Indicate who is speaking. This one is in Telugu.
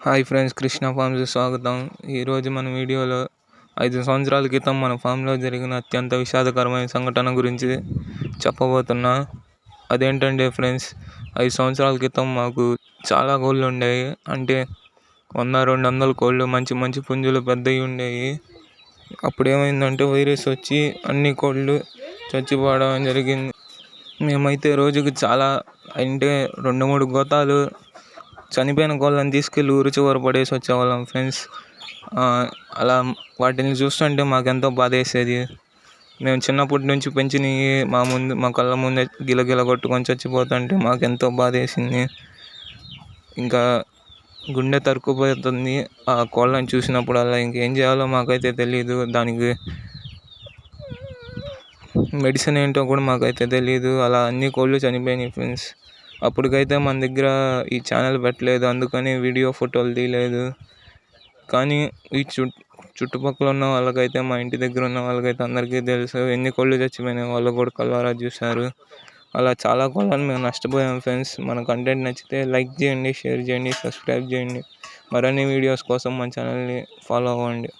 Speaker 1: హాయ్ ఫ్రెండ్స్ కృష్ణ ఫార్మ్స్ స్వాగతం. ఈరోజు మన వీడియోలో ఐదు సంవత్సరాల క్రితం మన ఫామ్లో జరిగిన అత్యంత విషాదకరమైన సంఘటన గురించి చెప్పబోతున్నా. అదేంటంటే ఫ్రెండ్స్ ఐదు సంవత్సరాల క్రితం మాకు చాలా కోళ్ళు ఉండేవి. అంటే వంద రెండు వందల కోళ్ళు మంచి మంచి పుంజులు పెద్దవి ఉండేవి. అప్పుడు ఏమైందంటే వైరస్ వచ్చి అన్ని కోళ్ళు చచ్చిపోవడం జరిగింది. మేమైతే రోజుకి చాలా అంటే రెండు మూడు గోతాలు చనిపోయిన కోళ్ళని తీసుకెళ్ళి ఊరి చివర పడేసి వచ్చేవాళ్ళం ఫ్రెండ్స్. అలా వాటిని చూస్తుంటే మాకెంతో బాధ వేసేది. మేము చిన్నప్పటి నుంచి పెంచినవి మా ముందు మా కళ్ళ ముందే గిలగిల కొట్టుకొని చచ్చిపోతుంటే మాకు ఎంతో బాధ వేసింది. ఇంకా గుండె తరుక్కుపోతుంది ఆ కోళ్ళని చూసినప్పుడల్లా ఇంకేం చేయాలో మాకైతే తెలియదు దానికి మెడిసిన్ ఏంటో కూడా మాకైతే తెలియదు అలా అన్ని కోళ్ళు చనిపోయినాయి ఫ్రెండ్స్. అప్పటికైతే మన దగ్గర ఈ ఛానల్ పెట్టలేదు. అందుకని వీడియో ఫోటోలు తీయలేదు. కానీ ఈ చు చుట్టుపక్కల ఉన్న వాళ్ళకైతే మా ఇంటి దగ్గర ఉన్న వాళ్ళకైతే అందరికీ తెలుసు. ఎన్ని కోళ్ళు చచ్చిపోయినాయి వాళ్ళు కూడా కళ్ళారా చూశారు. అలా చాలా కోళ్ళని మేము నష్టపోయాం ఫ్రెండ్స్ మన కంటెంట్ నచ్చితే లైక్ చేయండి షేర్ చేయండి సబ్స్క్రైబ్ చేయండి. మరిన్ని వీడియోస్ కోసం మన ఛానల్ని ఫాలో అవ్వండి.